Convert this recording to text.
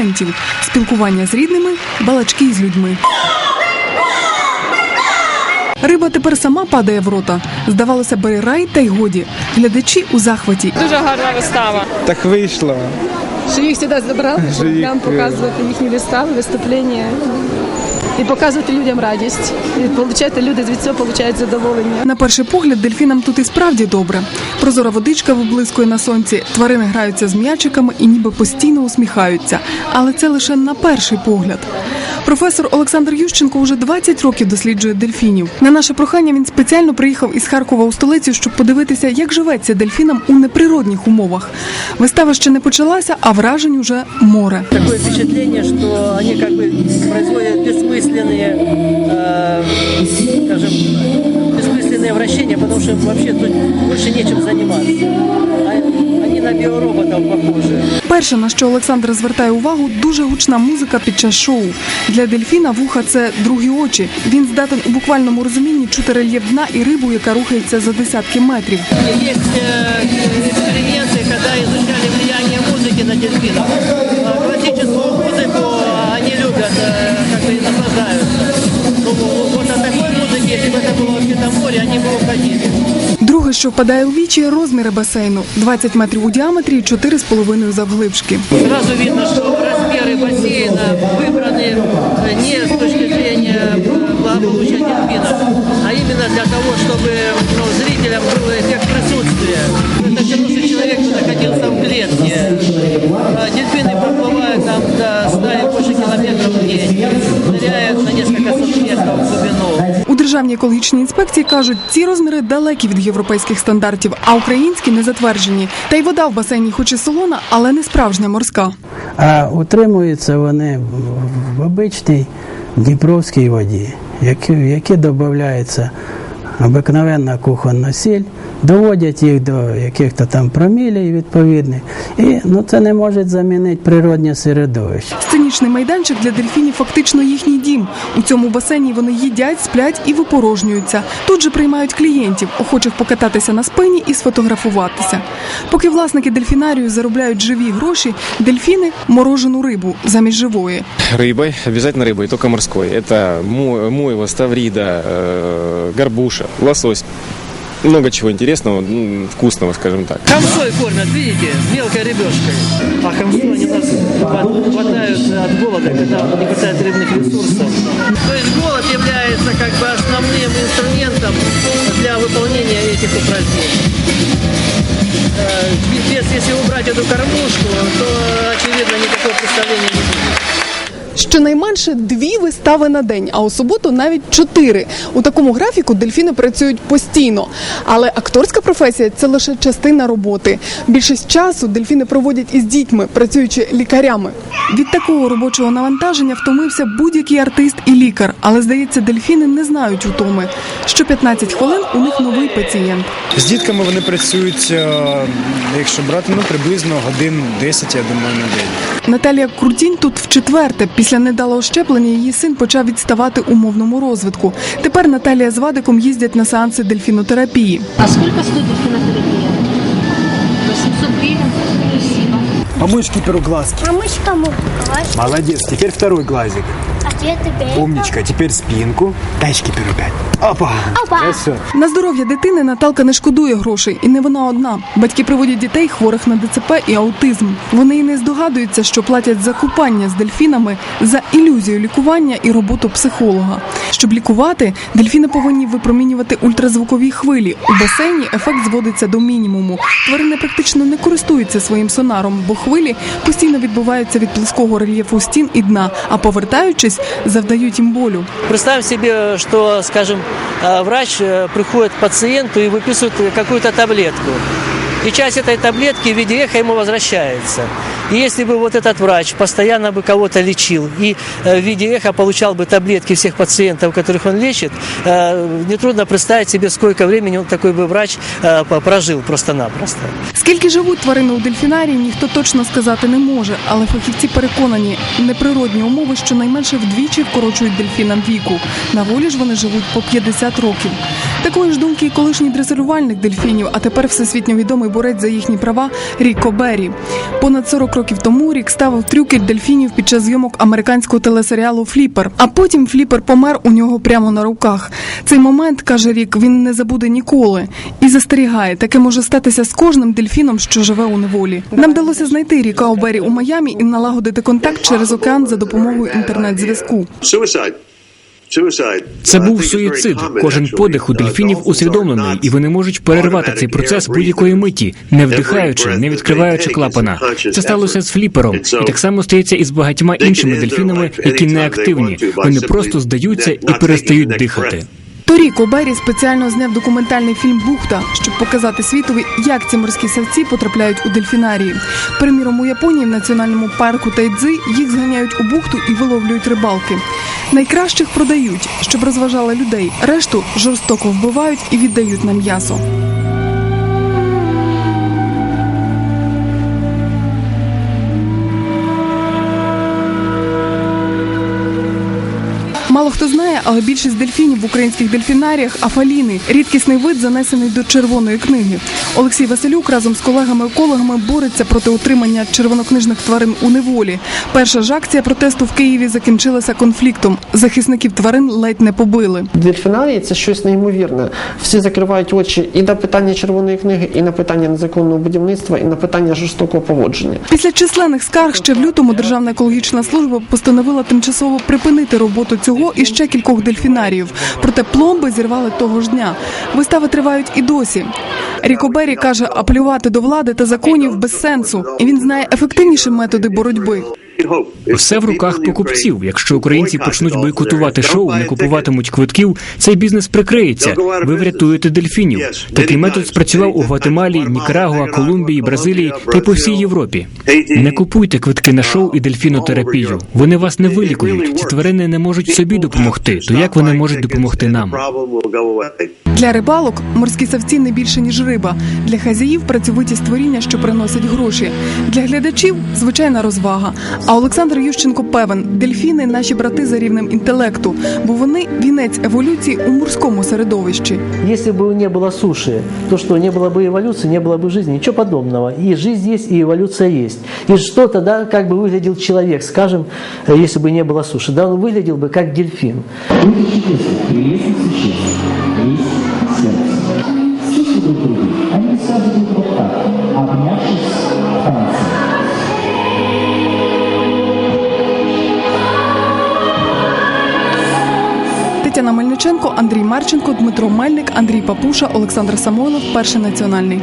моментів: спілкування з рідними, балачки з людьми. Риба тепер сама падає в рота. Здавалося, бери рай та й годі. Глядачі у захваті. Дуже гарна вистава. Так вийшло. Що їх сюди забрали, щоб нам показувати їхні вистави, виступлення і показувати людям радість. І получати люди від цього отримують задоволення. На перший погляд дельфінам тут і справді добре. Прозора водичка виблискує на сонці, тварини граються з м'ячиками і ніби постійно усміхаються. Але це лише на перший погляд. Професор Олександр Ющенко уже 20 років досліджує дельфінів. На наше прохання він спеціально приїхав із Харкова у столицю, щоб подивитися, як живеться дельфінам у неприродних умовах. Вистава ще не почалася, а вражень уже море. такое впечатление, что они как бы производят бессмысленные, э, скажем, бессмысленные вращения, потому что им вообще тут больше нечем заниматься. А- Они на биороботов похожи. Перше, на що Олександр звертає увагу, дуже гучна музика під час шоу. Для дельфіна вуха це другі очі. Він здатен у буквальному розумінні чути рельєф дна і рибу, яка рухається за десятки метрів. Есть э, эксперименты, когда изучали влияние музыки на дельфинов. А Классическую музыку они любят, э, как бы и наслаждаются. Ну, вот от такой музыки, если бы это было вообще-то море, они бы уходили. Друге, що впадає у вічі, розміри басейну 20 метрів у діаметрі і 4,5 завглибшки. Сразу видно, что размеры бассейна выбраны э, не с точки зрения э, благополучия дельфинов, а именно для того, чтобы ну, зрителям был эффект присутствия. Это все равно, что человек находился в клетке. А Дельфины проплывают там до державній екологічній інспекції кажуть, ці розміри далекі від європейських стандартів, а українські не затверджені. Та й вода в басейні, хоч і солона, але не справжня морська. А утримуються вони в- обичній дніпровській воді, які, додається обикновенна кухонна сіль, доводять їх до яких-то там промілей відповідних, і ну, це не може замінити природнє середовище. Сценічний майданчик для дельфінів фактично їхній дім. У цьому басейні вони їдять, сплять і випорожнюються. Тут же приймають клієнтів, охочих покататися на спині і сфотографуватися. Поки власники дельфінарію заробляють живі гроші, дельфіни морожену рибу замість живої. Рыбой, обязательно рыбой, только морской. Это мо- мойва, ставрида, э, горбуша, Лосось. Много чего интересного, вкусного, скажем так. Хамсой кормят, видите, мелкой рыбешкой. А хамсу они нас хва- хватают от голода, когда не хватает рыбных ресурсов. То есть голод является как бы основным инструментом для выполнения этих упражнений. Э, Без, если убрать эту кормушку, то, очевидно, никакого представления не будет. Щонайменше дві вистави на день, а у суботу навіть чотири. У такому графіку дельфіни працюють постійно. Але акторська професія це лише частина роботи. Більшість часу дельфіни проводять із дітьми, працюючи лікарями. Від такого робочого навантаження втомився будь-який артист і лікар. Але здається, дельфіни не знають утоми. Що 15 хвилин у них новий пацієнт. З дітками вони працюють, е, якщо брати, ну приблизно годин 10, я думаю, на день. Наталія Крутінь тут вчетверте. Після недалого щеплення її син почав відставати у мовному розвитку. Тепер Наталія з Вадиком їздять на сеанси дельфінотерапії. А скільки стоїть дельфінотерапія? 800 гривень. Спасибо. Помочь киперу глазки. А мы что мы? Молодец, теперь второй глазик. А где ты Умничка, теперь спинку. Дай шкиперу пять. Опа! Опа. Хорошо. На здоров'я дитини Наталка не шкодує грошей, і не вона одна. Батьки приводять дітей хворих на ДЦП і аутизм. Вони і не здогадуються, що платять за купання з дельфінами за ілюзію лікування і роботу психолога. Щоб лікувати, дельфіни повинні випромінювати ультразвукові хвилі. У басейні ефект зводиться до мінімуму. Тварини практично не користуються своїм сонаром, бо хвилі постійно відбуваються від плоского рельєфу стін і дна, а повертаючись, завдають їм болю. Представим себе, что, скажем, э, врач э, приходит к пациенту и выписывает какую-то таблетку. И часть этой таблетки в виде эхо ему возвращается. И если бы вот этот врач постоянно бы кого-то лечил и э, в виде эхо получал бы таблетки всех пациентов, которых он лечит, э, нетрудно представить себе, сколько времени он такой бы врач э, по- прожил просто-напросто. Скільки живуть тварини у дельфінарії, ніхто точно сказати не може, але фахівці переконані, неприродні умови щонайменше вдвічі вкорочують дельфінам віку. На волі ж вони живуть по 50 років. Такої ж думки і колишній дресирувальник дельфінів, а тепер всесвітньо відомий борець за їхні права Ріко Беррі. Понад 40 років років тому рік ставив трюки дельфінів під час зйомок американського телесеріалу Фліпер. А потім Фліпер помер у нього прямо на руках. Цей момент каже Рік, він не забуде ніколи і застерігає. Таке може статися з кожним дельфіном, що живе у неволі. Нам вдалося знайти Ріка Обері у Майамі і налагодити контакт через океан за допомогою інтернет-зв'язку. Це був суїцид. Кожен подих у дельфінів усвідомлений, і вони можуть перервати цей процес будь-якої миті, не вдихаючи, не відкриваючи клапана. Це сталося з фліпером, і так само стається і з багатьма іншими дельфінами, які не активні. Вони просто здаються і перестають дихати. Breath. у Бері спеціально зняв документальний фільм Бухта, щоб показати світові, як ці морські савці потрапляють у дельфінарії. Приміром, у Японії в національному парку Тайдзи їх зганяють у бухту і виловлюють рибалки. Найкращих продають, щоб розважали людей. Решту жорстоко вбивають і віддають на м'ясо. Хто знає, але більшість дельфінів в українських дельфінаріях афаліни. Рідкісний вид занесений до червоної книги. Олексій Василюк разом з колегами-екологами бореться проти утримання червонокнижних тварин у неволі. Перша ж акція протесту в Києві закінчилася конфліктом. Захисників тварин ледь не побили. Дельфінарії це щось неймовірне. Всі закривають очі і на питання червоної книги, і на питання незаконного будівництва, і на питання жорстокого поводження. Після численних скарг ще в лютому Державна екологічна служба постановила тимчасово припинити роботу цього і ще кількох дельфінаріїв. Проте пломби зірвали того ж дня. Вистави тривають і досі. Рікобері каже, апелювати до влади та законів без сенсу, і він знає ефективніші методи боротьби. Все в руках покупців. Якщо українці почнуть бойкотувати шоу, не купуватимуть квитків, цей бізнес прикриється. Ви врятуєте дельфінів. Такий метод спрацював у Гватемалі, Нікарагуа, Колумбії, Бразилії та по всій Європі. Не купуйте квитки на шоу і дельфінотерапію. Вони вас не вилікують. Ці тварини не можуть собі допомогти. То як вони можуть допомогти нам? Для рибалок морські савці не більше ніж риба. Для хазяїв працьовиті створіння, що приносять гроші. Для глядачів звичайна розвага. А Олександр Ющенко певен, дельфіни наші брати за рівнем інтелекту, бо вони вінець еволюції у морському середовищі. Если бы не было суши, то что, не было бы эволюции, не было бы жизни, ничего подобного. И жизнь есть, и эволюция есть. И что тогда, как бы выглядел человек, скажем, э, если бы не было суши? Да он выглядел бы как дельфин. Тетяна Андрій Марченко, Дмитро Мельник, Андрій Папуша, Олександр Самойлов, перший національний.